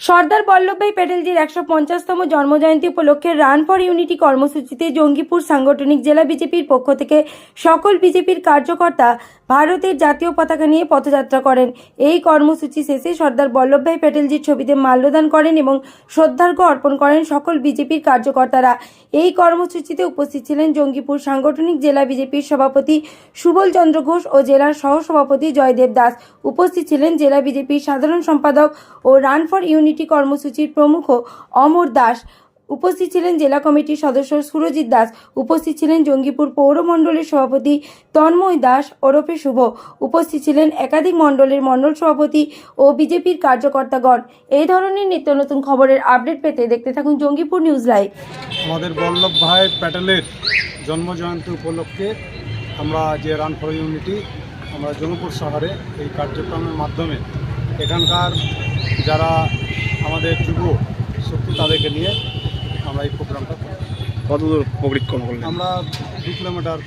সর্দার বল্লভভাই প্যাটেলজির একশো পঞ্চাশতম জন্মজয়ন্তী উপলক্ষে রান ফর ইউনিটি কর্মসূচিতে জঙ্গিপুর সাংগঠনিক জেলা বিজেপির পক্ষ থেকে সকল বিজেপির কার্যকর্তা ভারতের জাতীয় পতাকা নিয়ে পথযাত্রা করেন। এই কর্মসূচি শেষে সর্দার বল্লভভাই প্যাটেলজির ছবিতে মাল্যদান করেন এবং শ্রদ্ধার্ঘ্য অর্পণ করেন সকল বিজেপির কার্যকর্তারা। এই কর্মসূচিতে উপস্থিত ছিলেন জঙ্গিপুর সাংগঠনিক জেলা বিজেপির সভাপতি সুবল চন্দ্র ঘোষ ও জেলার সহসভাপতি জয়দেব দাস। উপস্থিত ছিলেন জেলা বিজেপির সাধারণ সম্পাদক ও রান ফর ইউনিটি কর্মসূচির প্রমুখ অমর দাস। উপস্থিত ছিলেন জেলা কমিটির সদস্য সুরজিৎ দাস, উপস্থিত ছিলেন জঙ্গিপুর পৌরমণ্ডলের সভাপতি তন্ময় দাস ওরফে শুভ, উপস্থিত ছিলেন একাধিক মণ্ডলের মণ্ডল সভাপতি ও বিজেপির কার্যকর্তাগণ। এই ধরনের নিত্য নতুন খবরের আপডেট পেতে দেখতে থাকুন জঙ্গিপুর নিউজ লাইভ। আমাদের বল্লভ ভাই প্যাটেলের জন্মজয়ন্তী উপলক্ষে আমরা যে রান ফর ইউনিটি আমরা জনপুর শহরে এই কার্যক্রমের মাধ্যমে এখানকার যারা আমাদের যুব শক্তি তাদেরকে নিয়ে আমরা এই প্রোগ্রামটা কত দূর পরিক্রমা করলেন আমরা দু কিলোমিটার